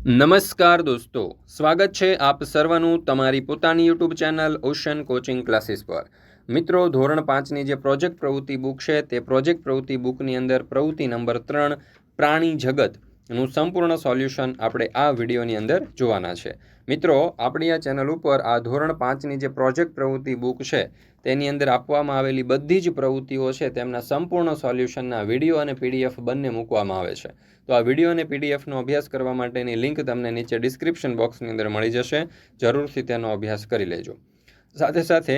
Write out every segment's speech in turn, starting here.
નમસ્કાર દોસ્તો, સ્વાગત છે આપ સર્વનું તમારી પોતાની YouTube channel ocean coaching classes પર. મિત્રો, ધોરણ પાંચની જે પ્રોજેક્ટ પ્રવૃત્તિ બુક છે તે પ્રોજેક્ટ પ્રવૃત્તિ બુકની અંદર પ્રવૃત્તિ નંબર ત્રણ, પ્રાણી જગતનું સંપૂર્ણ સોલ્યુશન આપણે આ વિડીયોની અંદર જોવાના છે. મિત્રો, આપણી આ ચેનલ ઉપર આ ધોરણ પાંચની જે પ્રોજેક્ટ પ્રવૃત્તિ બુક છે, તેની અંદર આપવામાં આવેલી બધી જ પ્રવૃત્તિઓ છે, તેમના સંપૂર્ણ સોલ્યુશનના વીડિયો અને પીડીએફ બંને મૂકવામાં આવે છે. તો આ વીડિયો અને પીડીએફનો અભ્યાસ કરવા માટેની લિંક તમને નીચે ડિસ્ક્રિપ્શન બોક્સની અંદર મળી જશે. જરૂરથી તેનો અભ્યાસ કરી લેજો. સાથે સાથે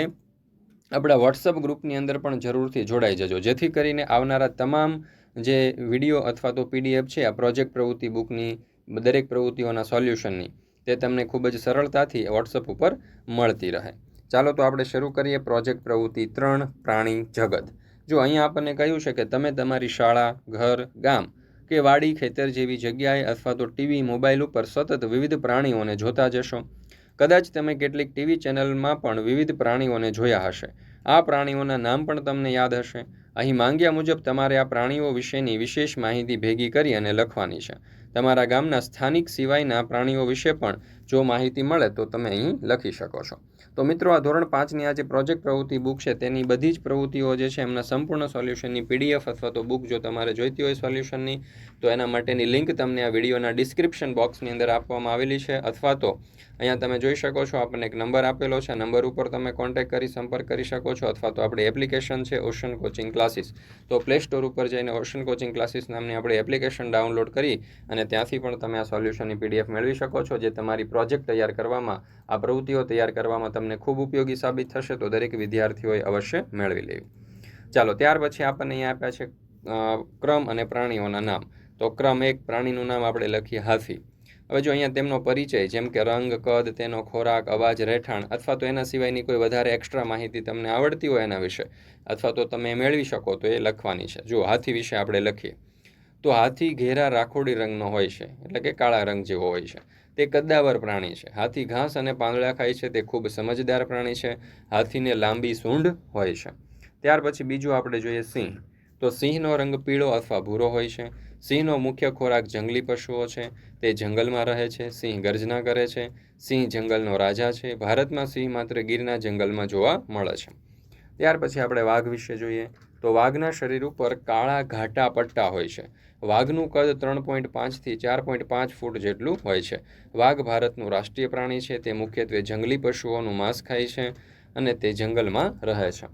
આપણા વોટ્સઅપ ગ્રુપની અંદર પણ જરૂરથી જોડાઈ જજો. જેથી કરીને આવનારા તમામ જે વીડિયો અથવા તો પીડીએફ છે, આ પ્રોજેક્ટ પ્રવૃત્તિ બુકની, દરેક પ્રવૃત્તિઓના સોલ્યુશનની, તે તમને ખૂબ જ સરળતાથી વોટ્સઅપ ઉપર મળતી રહે. ચાલો તો આપણે શરૂ કરીએ પ્રોજેક્ટ પ્રવૃત્તિ ત્રણ, પ્રાણી, જગત. જો અહીંયા આપણને કહ્યું છે કે તમે તમારી શાળા, ઘર, ગામ કે વાડી, ખેતર જેવી જગ્યાએ અથવા તો ટીવી, મોબાઈલ ઉપર સતત વિવિધ પ્રાણીઓને જોતા જશો કદાચ તમે કેટલીક ટીવી ચેનલમાં પણ વિવિધ પ્રાણીઓને જોયા હશે. આ પ્રાણીઓના નામ પણ તમને યાદ હશે. અહીં માંગ્યા મુજબ તમારે આ પ્રાણીઓ વિશેની વિશેષ માહિતી ભેગી કરી અને લખવાની છે. તમારા ગામના સ્થાનિક સિવાયના પ્રાણીઓ વિશે પણ જો માહિતી મળે તો તમે અહીં લખી શકો છો. તો મિત્રો, આ ધોરણ પાંચની આ જે પ્રોજેક્ટ પ્રવૃત્તિ બુક છે. તેની બધી જ પ્રવૃત્તિઓ જે છે, એમના સંપૂર્ણ સોલ્યુશનની પીડીએફ અથવા તો બુક જો તમારે જોઈતી હોય સોલ્યુશનની, તો એના માટેની લિંક તમને આ વિડીયોના ડિસ્ક્રિપ્શન બોક્સની અંદર આપવામાં આવેલી છે. અથવા તો અહીંયા તમે જોઈ શકો છો, આપણને એક નંબર આપેલો છે. નંબર ઉપર તમે કોન્ટેક્ટ કરી, સંપર્ક કરી શકો છો અથવા તો આપણી એપ્લિકેશન છે ઓશન કોચિંગ ક્લાસીસ તો પ્લે સ્ટોર ઉપર જઈને ઓશન કોચિંગ ક્લાસીસ નામની આપણી એપ્લિકેશન ડાઉનલોડ કરી અને ત્યાંથી પણ તમે આ સોલ્યુશનની પીડીએફ મેળવી શકો છો, જે તમારી પ્રોજેક્ટ તૈયાર કરવામાં, આ પ્રવૃત્તિઓ તૈયાર કરવામાં તમને ખૂબ ઉપયોગી સાબિત થશે. તો દરેક વિદ્યાર્થીઓએ અવશ્ય મેળવી લેવી. ચાલો, ત્યાર પછી આપણને અહીંયા આપ્યા છે ક્રમ અને પ્રાણીઓના નામ. તો ક્રમ એક, પ્રાણીનું નામ આપણે લખીએ હાથી. હવે જો અહીંયા તેમનો પરિચય, જેમ કે રંગ, કદ, તેનો ખોરાક, અવાજ, રહેઠાણ, અથવા તો એના સિવાયની કોઈ વધારે એક્સ્ટ્રા માહિતી તમને આવડતી હોય એના વિશે, અથવા તો તમે મેળવી શકો, તો એ લખવાની છે. જો હાથી વિશે આપણે લખીએ. તો હાથી ઘેરા રાખોડી રંગનો હોય છે, એટલે કે કાળા રંગ જેવો હોય છે. તે કદ્દાવર પ્રાણી છે. હાથી ઘાસ અને પાંદડા ખાય છે, તે ખૂબ સમજદાર પ્રાણી છે. હાથીને લાંબી સૂંઢ હોય છે. ત્યાર પછી બીજું આપણે જોઈએ સિંહ. તો સિંહનો રંગ પીળો અથવા ભૂરો હોય છે. સિંહનો મુખ્ય ખોરાક જંગલી પશુઓ છે, તે જંગલમાં રહે છે, સિંહ ગર્જના કરે છે, સિંહ જંગલનો રાજા છે, ભારતમાં સિંહ માત્ર ગીરના જંગલમાં જોવા મળે છે. ત્યાર પછી આપણે વાઘ વિશે જોઈએ, તો વાઘના શરીર ઉપર કાળા ઘાટા પટ્ટા હોય છે. વાઘનું કદ ત્રણ પોઈન્ટ પાંચથી ચાર પોઈન્ટ પાંચ ફૂટ જેટલું હોય છે. વાઘ ભારતનું રાષ્ટ્રીય પ્રાણી છે, તે મુખ્યત્વે જંગલી પશુઓનું માંસ ખાય છે અને તે જંગલમાં રહે છે.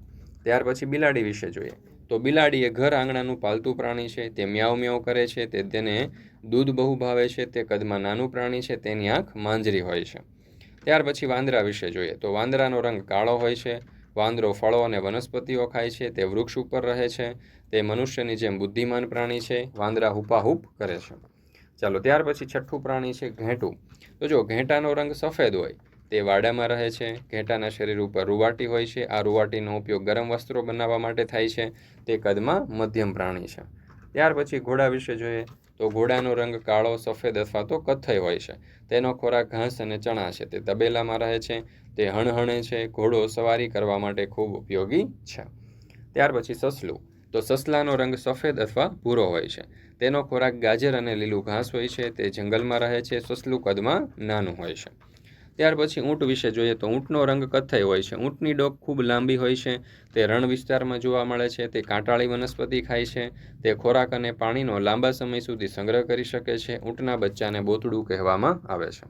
ત્યાર પછી બિલાડી વિશે જોઈએ. તો બિલાડી એ ઘર આંગણાનું પાલતું પ્રાણી છે, તે મ્યાઉ મ્યાવ કરે છે, તે તેને દૂધ બહુ ભાવે છે, તે કદમાં નાનું પ્રાણી છે, તેની આંખ માંજરી હોય છે. ત્યાર પછી વાંદરા વિશે જોઈએ. તો વાંદરાનો રંગ કાળો હોય છે, વાંદરો ફળો અને વનસ્પતિઓ ખાય છે, તે વૃક્ષ ઉપર રહે છે, તે મનુષ્યની જેમ બુદ્ધિમાન પ્રાણી છે, વાંદરા હુપાહુપ કરે છે. ચાલો ત્યાર પછી છઠ્ઠું પ્રાણી છે, ઘેંટું. તો જો ઘેંટાનો રંગ સફેદ હોય તે વાડામાં રહે છે. ઘેટાના શરીર ઉપર રૂવાટી હોય છે. આ રૂવાટીનો ઉપયોગ ગરમ વસ્ત્રો બનાવવા માટે થાય છે. તે કદમાં મધ્યમ પ્રાણી છે. ત્યાર પછી ઘોડા વિશે જોઈએ તો ઘોડાનો રંગ કાળો, સફેદ અથવા તો કથ્થઈ હોય છે. તેનો ખોરાક ઘાસ અને ચણા છે. તે તબેલામાં રહે છે. તે હણહણે છે. ઘોડો સવારી કરવા માટે ખૂબ ઉપયોગી છે. ત્યાર પછી સસલું. તો સસલાનો રંગ સફેદ અથવા ભૂરો હોય છે. તેનો ખોરાક ગાજર અને લીલું ઘાસ હોય છે. તે જંગલમાં રહે છે. સસલું કદમાં નાનું હોય છે. ત્યાર પછી ઊંટ વિશે જોઈએ તો ઊંટનો રંગ કથ્થઈ હોય છે. ઊંટની ડોક ખૂબ લાંબી હોય છે. તે રણ વિસ્તારમાં જોવા મળે છે. તે કાંટાળી વનસ્પતિ ખાય છે. તે ખોરાક અને પાણીનો લાંબા સમય સુધી સંગ્રહ કરી શકે છે. ઊંટના બચ્ચાને બોતડું કહેવામાં આવે છે.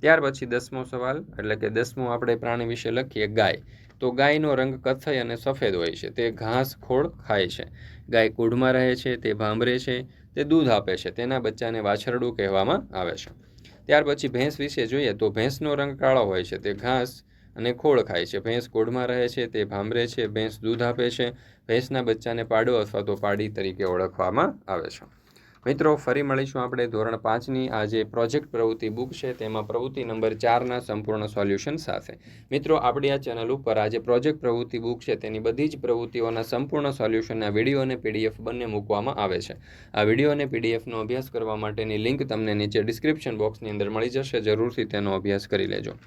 ત્યાર પછી દસમો સવાલ, એટલે કે દસમો આપણે પ્રાણી વિશે લખીએ, ગાય. તો ગાયનો રંગ કથ્થઈ અને સફેદ હોય છે. તે ઘાસ ખોળ ખાય છે. ગાય કુઢમાં રહે છે. તે ભાંભરે છે. તે દૂધ આપે છે. તેના બચ્ચાને વાછરડું કહેવામાં આવે છે. ત્યાર પછી ભેંસ વિશે જોઈએ તો ભેંસનો રંગ કાળો હોય છે, તે ઘાસ અને ખોળ ખાય છે. ભેંસ કોડમાં રહે છે, તે ભાંભરે છે, ભેંસ દૂધ આપે છે. ભેંસના બચ્ચાને પાડો અથવા તો પાડી તરીકે ઓળખવામાં આવે છે. મિત્રો, ફરી મળીશું આપણે ધોરણ પાંચની આ જે પ્રોજેક્ટ પ્રવૃત્તિ બુક છે, તેમાં પ્રવૃત્તિ નંબર ચારના સંપૂર્ણ સોલ્યુશન સાથે. મિત્રો, આપણી આ ચેનલ ઉપર આ જે પ્રોજેક્ટ પ્રવૃત્તિ બુક છે, તેની બધી જ પ્રવૃત્તિઓના સંપૂર્ણ સોલ્યુશનના વીડિયો અને પીડીએફ બંને મૂકવામાં આવે છે. આ વીડિયો અને પીડીએફનો અભ્યાસ કરવા માટેની લિંક તમને નીચે ડિસ્ક્રિપ્શન બોક્સની અંદર મળી જશે, જરૂરથી તેનો અભ્યાસ કરી લેજો.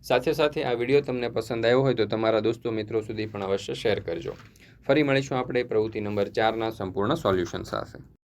સાથે સાથે આ વીડિયો તમને પસંદ આવ્યો હોય તો તમારા દોસ્તો મિત્રો સુધી પણ અવશ્ય શેર કરજો. ફરી મળીશું આપણે પ્રવૃત્તિ નંબર ચારના સંપૂર્ણ સોલ્યુશન સાથે.